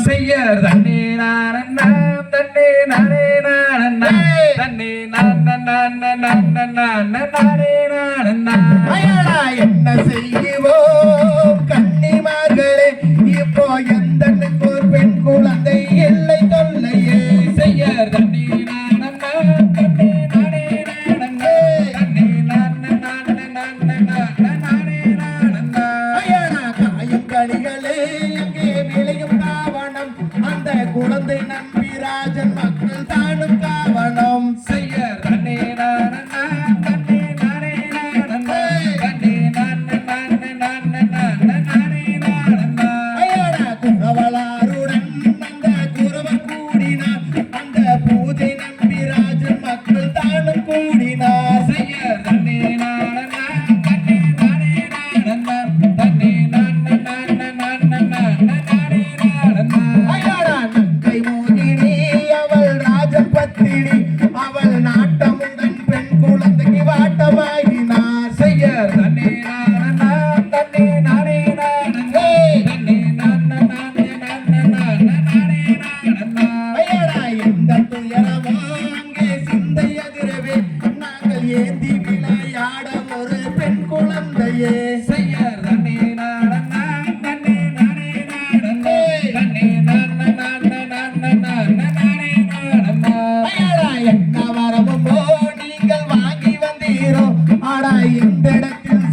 செய்ய. தண்ணி நானண்ணாம் தண்ணி நானே ஏய். தண்ணி நான் நான் நான் நானே என்ன செய்வோம் மக்கள் தாடும்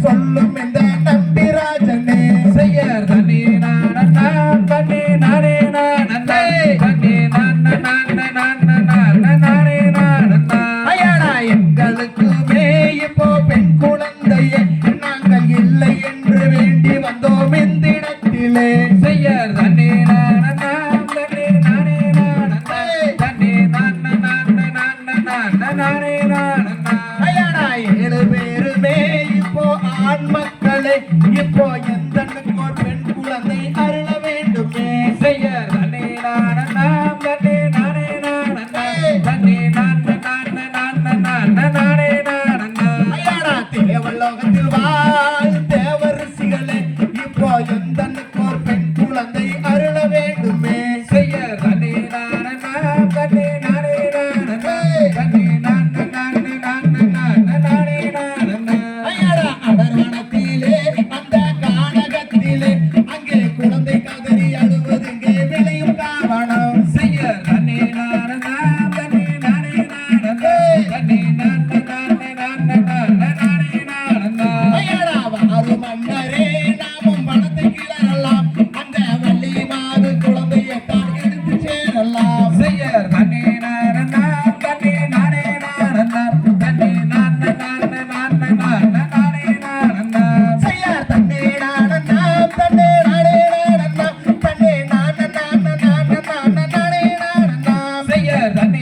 சொல்லும் இந்த நம்பிராஜனே செய்யர் தனி நான் பண்ணி நானே நான் தனி நான் அயனா எங்களுக்குமே இப்போ பெண் குழந்தையே நாங்கள் இல்லை என்று வேண்டி வந்தோம் இந்திடத்திலே செய்யர் தனி நான் நானே நானே நான் banana. verdad